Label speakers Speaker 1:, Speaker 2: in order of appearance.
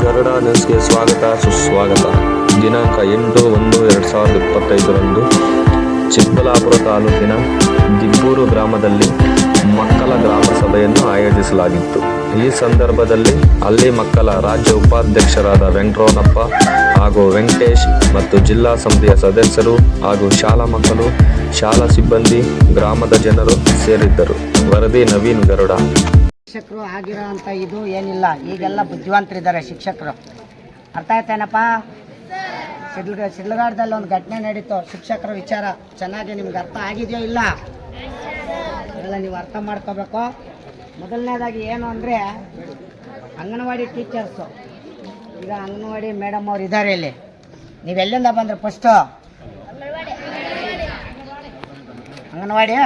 Speaker 1: ಗರುಡ ನ್ಯೂಸ್ಗೆ ಸ್ವಾಗತ, ಸುಸ್ವಾಗತ. ದಿನಾಂಕ ಎಂಟು ಒಂದು ಎರಡು ಸಾವಿರದ ಇಪ್ಪತ್ತೈದರಂದು ಚಿಕ್ಕಬಳ್ಳಾಪುರ ತಾಲೂಕಿನ ದಿಬ್ಬೂರು ಗ್ರಾಮದಲ್ಲಿ ಮಕ್ಕಳ ಗ್ರಾಮ ಸಭೆಯನ್ನು ಆಯೋಜಿಸಲಾಗಿತ್ತು. ಈ ಸಂದರ್ಭದಲ್ಲಿ ಅಲ್ಲಿ ಮಕ್ಕಳ ರಾಜ್ಯ ಉಪಾಧ್ಯಕ್ಷರಾದ ವೆಂಕಟರಮಣಪ್ಪ ಹಾಗೂ ವೆಂಕಟೇಶ್ ಮತ್ತು ಜಿಲ್ಲಾ ಸಮಿತಿಯ ಸದಸ್ಯರು ಹಾಗೂ ಶಾಲಾ ಮಕ್ಕಳು, ಶಾಲಾ ಸಿಬ್ಬಂದಿ, ಗ್ರಾಮದ ಜನರು ಸೇರಿದ್ದರು. ವರದಿ ನವೀನ್ ಗರುಡ.
Speaker 2: ಶಿಕ್ಷಕರು ಆಗಿರೋ ಅಂಥ ಇದು ಏನಿಲ್ಲ. ಈಗೆಲ್ಲ ಬುದ್ಧಿವಂತರಿದ್ದಾರೆ ಶಿಕ್ಷಕರು. ಅರ್ಥ ಆಯ್ತೇನಪ್ಪ? ಸಿಡ್ಲ ಸಿಡ್ಲಗಾಡದಲ್ಲಿ ಒಂದು ಘಟನೆ ನಡೀತು. ಶಿಕ್ಷಕರ ವಿಚಾರ ಚೆನ್ನಾಗಿ ನಿಮ್ಗೆ ಅರ್ಥ ಆಗಿದೆಯೋ ಇಲ್ಲ? ಎಲ್ಲ ನೀವು ಅರ್ಥ ಮಾಡ್ಕೋಬೇಕು. ಮೊದಲನೇದಾಗಿ ಏನು ಅಂದರೆ ಅಂಗನವಾಡಿ ಟೀಚರ್ಸು ಈಗ ಅಂಗನವಾಡಿ ಮೇಡಮ್ ಅವ್ರು ಇದ್ದಾರೆ ಇಲ್ಲಿ. ನೀವೆಲ್ಲಿಂದ ಬಂದ್ರೆ ಫಸ್ಟು ಅಂಗನವಾಡಿ.